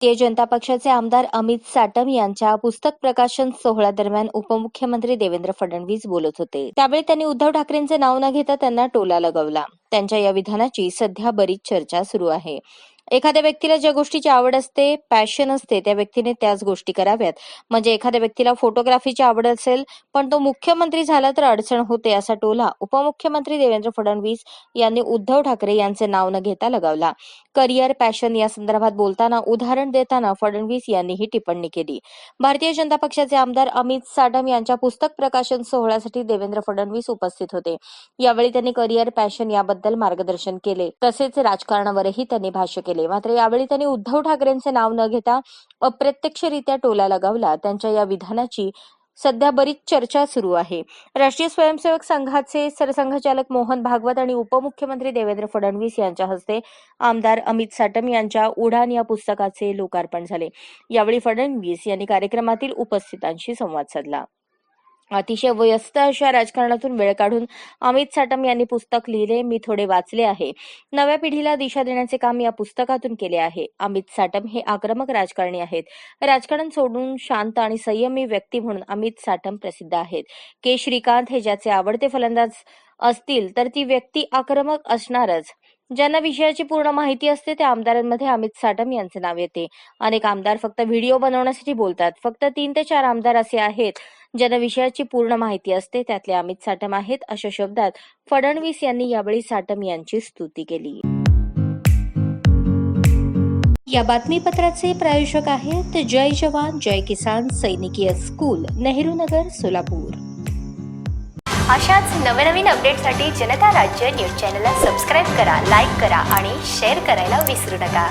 भारतीय जनता पक्षाचे आमदार अमित साटम यांच्या पुस्तक प्रकाशन सोहळ्यादरम्यान उपमुख्यमंत्री देवेंद्र फडणवीस बोलत होते. त्यावेळी त्यांनी उद्धव ठाकरेंचे नाव न घेता त्यांना टोला लगवला. त्यांच्या या विधानाची सध्या बरीच चर्चा सुरू आहे. एखाद्या व्यक्तीला ज्या गोष्टीची आवड असते पॅशन असते त्या व्यक्तीने त्याच गोष्टी कराव्यात. म्हणजे एखाद्या व्यक्तीला फोटोग्राफीची आवड असेल पण तो मुख्यमंत्री झाला तर अडचण होते असा टोला उपमुख्यमंत्री देवेंद्र फडणवीस यांनी उद्धव ठाकरे यांचे नाव न घेता लगावला. करिअर पॅशन या संदर्भात बोलताना उदाहरण देताना फडणवीस यांनी ही टिप्पणी केली. भारतीय जनता पक्षाचे आमदार अमित साटम यांच्या पुस्तक प्रकाशन सोहळ्यासाठी देवेंद्र फडणवीस उपस्थित होते. यावेळी त्यांनी करिअर पॅशन याबद्दल मार्गदर्शन केले. तसेच राजकारणावरही त्यांनी भाष्य केले. मात्र यावेळी त्यांनी उद्धव ठाकरेंचे नाव न घेता अप्रत्यक्षरित्या टोला लगावला. त्यांच्या या विधानाची सध्या बरीच चर्चा सुरू आहे. राष्ट्रीय स्वयंसेवक संघाचे सरसंघचालक मोहन भागवत आणि उपमुख्यमंत्री देवेंद्र फडणवीस यांच्या हस्ते आमदार अमित साटम यांच्या उडान या पुस्तकाचे लोकार्पण झाले. यावेळी फडणवीस यांनी कार्यक्रमातील उपस्थितांशी संवाद साधला. अतिशय व्यस्त अशा राजकारणातून वेळ काढून अमित साटम यांनी पुस्तक लिहिले मी थोडे वाचले आहे. नव्या पिढीला दिशा देण्याचे काम या पुस्तकातून केले आहे. अमित साटम हे आक्रमक राजकारणी आहेत. राजकारण सोडून शांत आणि संयमी व्यक्ती म्हणून अमित साटम प्रसिद्ध आहेत. के. श्रीकांत हे ज्याचे आवडते फलंदाज असतील तर ती व्यक्ती आक्रमक असणारच. ज्यांना विषयाची पूर्ण माहिती असते त्या आमदारांमध्ये अमित साटम यांचे नाव येते. अनेक आमदार फक्त व्हिडिओ बनवण्यासाठी बोलतात. फक्त तीन ते चार आमदार असे आहेत. ज्यांना विषयाची पूर्ण माहिती असते त्यातले अमित साटम आहेत. अशा शब्दात फडणवीस यांनी यावेळी साटम यांची स्तुती केली. या बातमीपत्राचे प्रायोजक आहेत जय जवान जय किसान सैनिकीय स्कूल नेहरू नगर सोलापूर. अशाच नवनवीन अपडेटसाठी जनता राज्य न्यूज चॅनलला सबस्क्राईब करा लाईक करा आणि शेअर करायला विसरू नका.